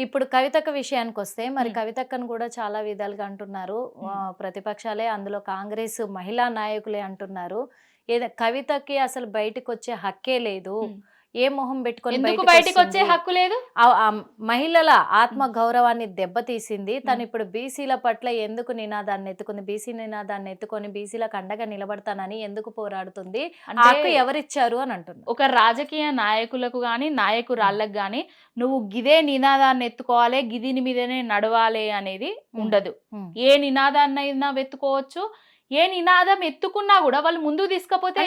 ఇప్పుడు కవితక్క విషయానికి వస్తే మరి. కవితక్కను కూడా చాలా విధాలుగా అంటున్నారు ప్రతిపక్షాలే అందులో కాంగ్రెస్ మహిళా నాయకులే అంటున్నారు ఏదో కవితకి అసలు బయటకు వచ్చే హక్కే లేదు. ఏ మొహం పెట్టుకొని ఎందుకు బయటకు వచ్చే? హక్కు లేదు? మహిళల ఆత్మ గౌరవాన్ని దెబ్బతీసింది తను ఇప్పుడు బీసీల పట్ల ఎందుకు నినాదాన్ని ఎత్తుకుంది? బీసీ నినాదాన్ని ఎత్తుకొని బీసీలకు అండగా నిలబడతానని ఎందుకు పోరాడుతుంది? హక్కు ఎవరిచ్చారు అని అంటున్నారు ఒక రాజకీయ నాయకులకు గాని నాయకురాళ్ళకు గాని నువ్వు గిదే నినాదాన్ని ఎత్తుకోవాలి గిదిని మీదనే నడవాలి అనేది ఉండదు. ఏ నినాదాన్నైనా వెతుకోవచ్చు ఏ నినాదం ఎత్తుకున్నా కూడా వాళ్ళు ముందుకు తీసుకపోతే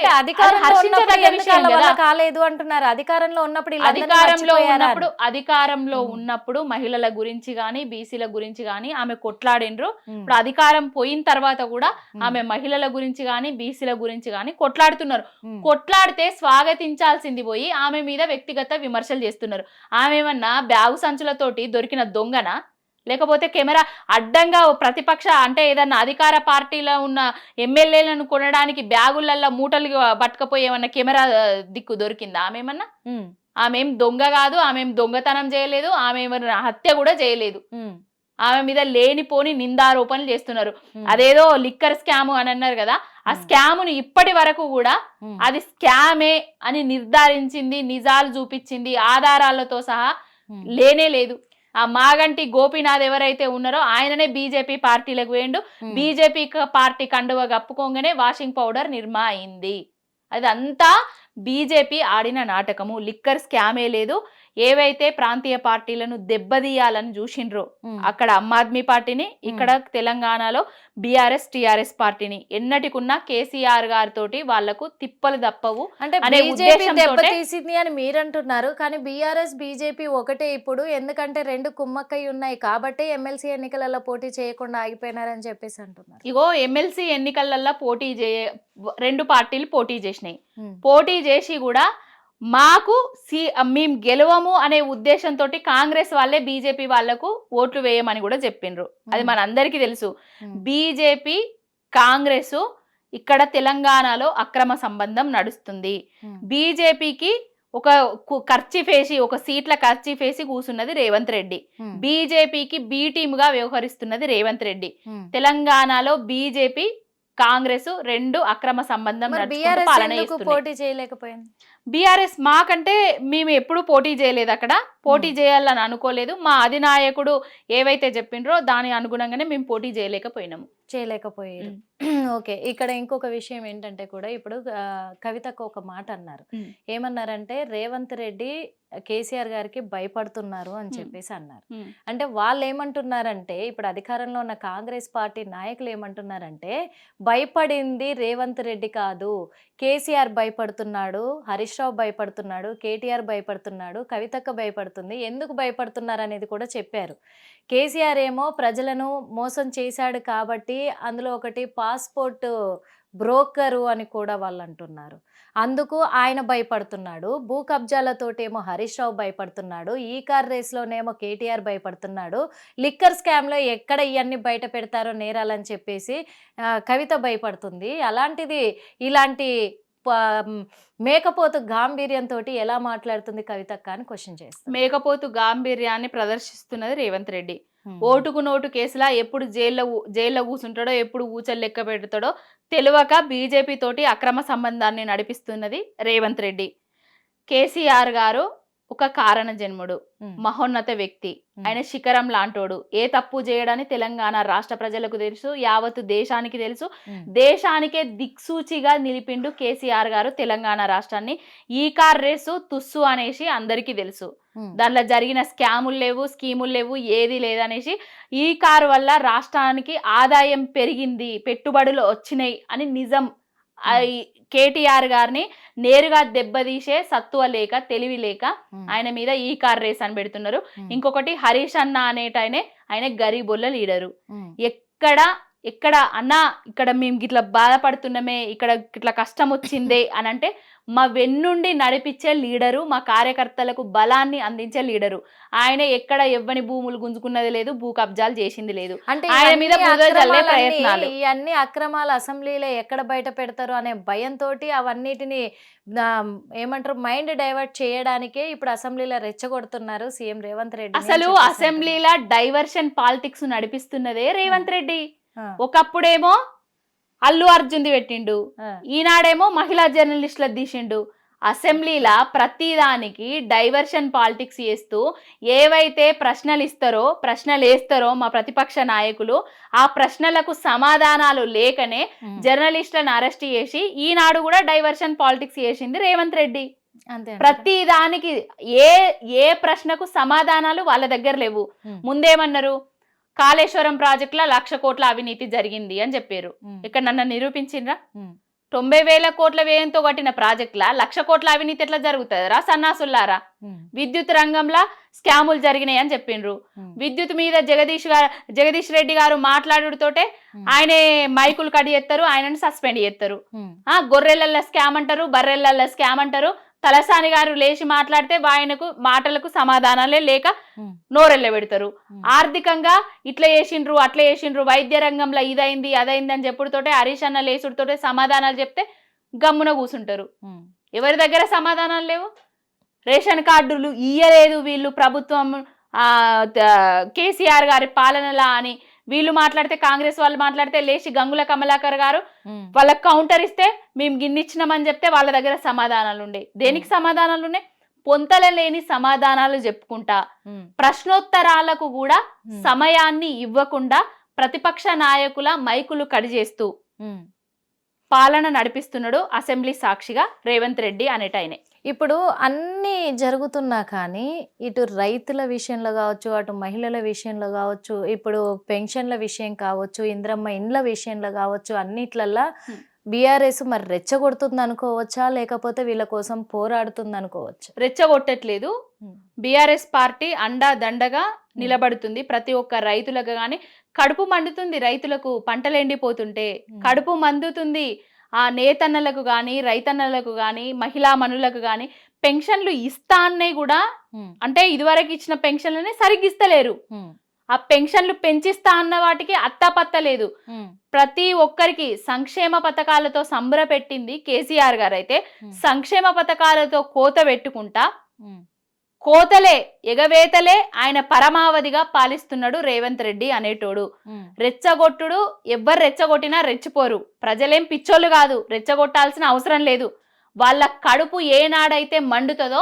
కదా. కాలేదు అంటున్నారు అధికారంలో ఉన్నప్పుడు అధికారంలో. ఉన్నప్పుడు అధికారంలో. ఉన్నప్పుడు మహిళల గురించి గాని బీసీల గురించి గాని ఆమె కొట్లాడిండ్రు. ఇప్పుడు అధికారం పోయిన తర్వాత కూడా. ఆమె మహిళల గురించి గాని బీసీల గురించి గాని కొట్లాడుతున్నారు. కొట్లాడితే స్వాగతించాల్సింది పోయి ఆమె మీద వ్యక్తిగత విమర్శలు చేస్తున్నారు ఆమె ఏమన్నా బ్యాగు సంచులతోటి దొరికిన దొంగన లేకపోతే కెమెరా అడ్డంగా ప్రతిపక్ష అంటే ఏదన్నా అధికార పార్టీలో ఉన్న ఎమ్మెల్యేలను కొనడానికి బ్యాగులల్లో మూటలు పట్టుకపోయి ఏమన్నా కెమెరా దిక్కు దొరికిందా ఆమె ఏమన్నా. ఆమె ఏం దొంగ కాదు ఆమె ఏం దొంగతనం చేయలేదు ఆమె ఏమన్నా హత్య కూడా చేయలేదు. ఆమె మీద లేనిపోని నిందారోపణలు చేస్తున్నారు. అదేదో లిక్కర్ స్కామ్ అని అన్నారు కదా ఆ ఉమ్. స్కామ్ను ఇప్పటి వరకు కూడా. అది స్కామే అని నిర్ధారించింది నిజాలు చూపించింది ఆధారాలతో సహా. లేనే లేదు ఆ మాగంటి గోపీనాథ్ ఎవరైతే ఉన్నారో ఆయననే బీజేపీ పార్టీలకు వేయండు. బీజేపీ పార్టీ కండువ కప్పుకోగానే వాషింగ్ పౌడర్ నిర్మా అయింది అదంతా బీజేపీ ఆడిన నాటకము. లిక్కర్ స్కామే లేదు. ఏవైతే ప్రాంతీయ పార్టీలను దెబ్బతీయాలని చూసిండ్రో. అక్కడ ఆమ్ ఆద్మీ పార్టీని ఇక్కడ తెలంగాణలో బీఆర్ఎస్ టిఆర్ఎస్ పార్టీని. ఎన్నటికున్నా కేసీఆర్ గారితోటి వాళ్ళకు తిప్పలు తప్పవు అంటే అనే బీజేపీ ఉద్దేశంతోటే- దెబ్బతీసింది అని మీరు అంటున్నారు కానీ బీఆర్ఎస్ బీజేపీ ఒకటే ఇప్పుడు. ఎందుకంటే రెండు కుమ్మక్కై ఉన్నాయి కాబట్టి ఎమ్మెల్సీ ఎన్నికలలో పోటీ చేయకుండా ఆగిపోయినారని చెప్పేసి అంటున్నారు. ఇగో ఎమ్మెల్సీ ఎన్నికలల్లో పోటీ చే రెండు పార్టీలు పోటీ చేసినాయి. పోటీ చేసి కూడా మాకు సి మేము గెలవము అనే ఉద్దేశంతో కాంగ్రెస్ వాళ్ళే బీజేపీ వాళ్ళకు ఓట్లు వేయమని కూడా చెప్పిండ్రు అది ఉమ్. మనందరికీ తెలుసు. బీజేపీ కాంగ్రెస్ ఇక్కడ తెలంగాణలో అక్రమ సంబంధం నడుస్తుంది. బీజేపీకి ఒక కు- ఖర్చీఫేసి ఒక సీట్ల ఖర్చీఫేసి కూసున్నది రేవంత్ రెడ్డి. బీజేపీకి బి టీమ్గా వ్యవహరిస్తున్నది రేవంత్ రెడ్డి. తెలంగాణలో బీజేపీ కాంగ్రెస్ రెండు అక్రమ సంబంధం పోటీ చేయలేకపోయింది? బీఆర్ఎస్ మాకంటే మేము ఎప్పుడు పోటీ చేయలేదు అక్కడ. పోటీ చేయాలని అనుకోలేదు. మా అధినాయకుడు ఏవైతే చెప్పిండ్రో దాని అనుగుణంగానే మేము పోటీ చేయలేకపోయినాము. చేయలేకపోయారు ఓకే. ఇక్కడ ఇంకొక విషయం ఏంటంటే కూడా ఇప్పుడు కవితకు ఒక మాట అన్నారు. ఏమన్నారంటే రేవంత్ రెడ్డి కేసీఆర్ గారికి భయపడుతున్నారు అని. చెప్పేసి అన్నారు. అంటే వాళ్ళు ఏమంటున్నారంటే ఇప్పుడు అధికారంలో ఉన్న కాంగ్రెస్ పార్టీ నాయకులు ఏమంటున్నారంటే భయపడింది రేవంత్ రెడ్డి కాదు. కేసీఆర్ భయపడుతున్నాడు హరీష్ రావు భయపడుతున్నాడు కేటీఆర్ భయపడుతున్నాడు కవితక్క భయపడుతుంది. ఎందుకు భయపడుతున్నారు అనేది కూడా చెప్పారు. కేసీఆర్ ఏమో ప్రజలను మోసం చేశాడు కాబట్టి అందులో ఒకటి పాస్పోర్ట్ బ్రోకరు అని కూడా వాళ్ళు అంటున్నారు అందుకు ఆయన భయపడుతున్నాడు. భూ కబ్జాలతోటేమో హరీష్ రావు భయపడుతున్నాడు. ఈ కార్ రేస్లోనేమో కేటీఆర్ భయపడుతున్నాడు. లిక్కర్ స్కామ్లో ఎక్కడ ఇవన్నీ బయట పెడతారో నేరాలని చెప్పేసి కవిత భయపడుతుంది. అలాంటిది ఇలాంటి ప- మేకపోతు గాంభీర్యంతో ఎలా మాట్లాడుతుంది కవిత అని క్వశ్చన్ చేస్తుంది. మేకపోతు గాంభీర్యాన్ని ప్రదర్శిస్తున్నది రేవంత్ రెడ్డి. ఓటుకు నోటు కేసులా ఎప్పుడు జైల్లో జైల్లో కూర్చుంటాడో ఎప్పుడు ఊచలు లెక్క పెడతాడో తెలియక బీజేపీ తోటి అక్రమ సంబంధాన్ని నడిపిస్తున్నది రేవంత్ రెడ్డి. కేసీఆర్ గారు ఒక కారణ జన్ముడు. మహోన్నత వ్యక్తి. ఆయన శిఖరం లాంటోడు ఏ తప్పు చేయడని తెలంగాణ రాష్ట్ర ప్రజలకు తెలుసు యావత్తు దేశానికి తెలుసు. దేశానికే దిక్సూచిగా నిలిపిండు కేసీఆర్ గారు తెలంగాణ రాష్ట్రాన్ని ఈ కార్ రేసు తుస్సు అనేసి అందరికీ తెలుసు. దాంట్లో జరిగిన స్కాములు లేవు స్కీములు లేవు ఏది లేదనేసి ఈ కారు వల్ల రాష్ట్రానికి ఆదాయం పెరిగింది పెట్టుబడులు వచ్చినాయి అని నిజం కేటీఆర్ గారిని నేరుగా దెబ్బతీసే సత్తువ లేక తెలివి లేక. ఆయన మీద ఈ కార్ రేస్ అని పెడుతున్నారు. ఇంకొకటి హరీష్ అన్న అనేటాయనే ఆయన గరీబుల్ల లీడరు. ఎక్కడ ఎక్కడ అన్నా ఇక్కడ మేము ఇట్లా బాధపడుతున్నామే ఇక్కడ ఇట్లా కష్టం వచ్చిందే అని అంటే మా వెన్నుండి నడిపించే లీడరు మా కార్యకర్తలకు బలాన్ని అందించే లీడరు. ఆయన ఎక్కడ ఎవ్వని భూములు గుంజుకున్నది లేదు భూ కబ్జాలు చేసింది లేదు. అంటే ఆయన మీద ఇవన్నీ జల్లే ప్రయత్నాలు. ఈ అన్ని అక్రమాలు అసెంబ్లీలో ఎక్కడ బయట పెడతారు అనే భయంతో అవన్నిటిని ఏమంటారు మైండ్ డైవర్ట్ చేయడానికే ఇప్పుడు అసెంబ్లీలో రెచ్చగొడుతున్నారు సీఎం రేవంత్ రెడ్డి అసలు అసెంబ్లీలో డైవర్షన్ పాలిటిక్స్ నడిపిస్తున్నదే రేవంత్ రెడ్డి. ఒకప్పుడేమో అల్లు అర్జున్ది పెట్టిండు. ఈనాడేమో మహిళా జర్నలిస్టులకు తీసిండు. అసెంబ్లీలా ప్రతిదానికి డైవర్షన్ పాలిటిక్స్ చేస్తూ ఏవైతే ప్రశ్నలు ఇస్తారో ప్రశ్నలు వేస్తారో మా ప్రతిపక్ష నాయకులు ఆ ప్రశ్నలకు సమాధానాలు లేకనే జర్నలిస్టులను అరెస్ట్ చేసి ఈనాడు కూడా డైవర్షన్ పాలిటిక్స్ చేసింది రేవంత్ రెడ్డి? ప్రతి దానికి ఏ ఏ ప్రశ్నకు సమాధానాలు వాళ్ళ దగ్గర లేవు. ముందేమన్నారు? కాళేశ్వరం ప్రాజెక్టులో లక్ష కోట్ల అవినీతి జరిగింది అని చెప్పారు. ఇక్కడ నన్ను నిరూపించిండ్రా? తొంభై వేల కోట్ల వ్యయంతో కట్టిన ప్రాజెక్టుల? లక్ష కోట్ల అవినీతి ఎట్లా జరుగుతుందిరా సన్నాసుల్లారా? విద్యుత్ రంగంలో స్కాములు జరిగినాయి అని చెప్పిండ్రు విద్యుత్ మీద జగదీష్ గారు జగదీష్ రెడ్డి గారు మాట్లాడుతోటే ఆయనే మైకులు కట్ చేస్తారు ఆయనను సస్పెండ్ చేస్తారు. ఆ గొర్రెలల్ల స్కామ్ అంటారు బర్రెలల్ల స్కామ్ అంటారు తలసాని గారు లేచి మాట్లాడితే ఆయనకు మాటలకు సమాధానాలే లేక నోరెళ్ళ పెడతారు. ఆర్థికంగా ఇట్లా చేసిండ్రు అట్లా చేసిండ్రు వైద్య రంగంలో ఇదైంది అదైంది అని చెప్పుడుతోటే హరీష్ అన్న లేచుడుతోటే సమాధానాలు చెప్తే గమ్మున కూసుంటారు. ఎవరి దగ్గర సమాధానాలు లేవు? రేషన్ కార్డులు ఇయ్యలేదు వీళ్ళు ప్రభుత్వం కేసీఆర్ గారి పాలనలా అని వీళ్ళు మాట్లాడితే కాంగ్రెస్ వాళ్ళు మాట్లాడితే లేచి గంగుల కమలాకర్ గారు వాళ్ళకి కౌంటర్ ఇస్తే మేము గిన్నిచ్చినామని చెప్తే వాళ్ళ దగ్గర సమాధానాలు ఉండే దేనికి సమాధానాలు ఉన్నాయి పొంతల లేని సమాధానాలు చెప్పుకుంటా. ప్రశ్నోత్తరాలకు కూడా సమయాన్ని ఇవ్వకుండా ప్రతిపక్ష నాయకుల మైకులు కడిచేస్తూ ఉమ్. పాలన నడిపిస్తున్నాడు అసెంబ్లీ సాక్షిగా రేవంత్ రెడ్డి అనేటైనే ఇప్పుడు అన్నీ జరుగుతున్నా కానీ ఇటు రైతుల విషయంలో కావచ్చు అటు మహిళల విషయంలో కావచ్చు ఇప్పుడు పెన్షన్ల విషయం కావచ్చు ఇంద్రమ్మ ఇండ్ల విషయంలో కావచ్చు అన్నిట్లల్లా. బీఆర్ఎస్ మరి రెచ్చగొడుతుంది అనుకోవచ్చా? లేకపోతే వీళ్ళ కోసం పోరాడుతుంది అనుకోవచ్చు? రెచ్చగొట్టట్లేదు. బీఆర్ఎస్ పార్టీ అండా దండగా నిలబడుతుంది. ప్రతి ఒక్క రైతులకు కానీ కడుపు మండుతుంది రైతులకు పంటలు ఎండిపోతుంటే. కడుపు మండుతుంది ఆ నేతన్నలకు కానీ రైతన్నలకు కానీ మహిళా మనులకు కానీ పెన్షన్లు ఇస్తా అన్నవి కూడా అంటే ఇదివరకు ఇచ్చిన పెన్షన్లనే సరిగ్గా ఇస్తలేరు ఆ పెన్షన్లు పెంచిస్తా అన్న వాటికి అత్తాపత్త లేదు ప్రతి ఒక్కరికి సంక్షేమ పథకాలతో సంబరపెట్టింది కేసీఆర్ గారు అయితే. సంక్షేమ పథకాలతో కోత పెట్టుకుంటా. కోతలే ఎగవేతలే ఆయన పరమావధిగా పాలిస్తున్నాడు రేవంత్ రెడ్డి అనేటోడు. రెచ్చగొట్టుడు ఎవ్వరు రెచ్చగొట్టినా రెచ్చిపోరు. ప్రజలేం పిచ్చోళ్ళు కాదు రెచ్చగొట్టాల్సిన అవసరం లేదు. వాళ్ళ కడుపు ఏనాడైతే మండుతుందో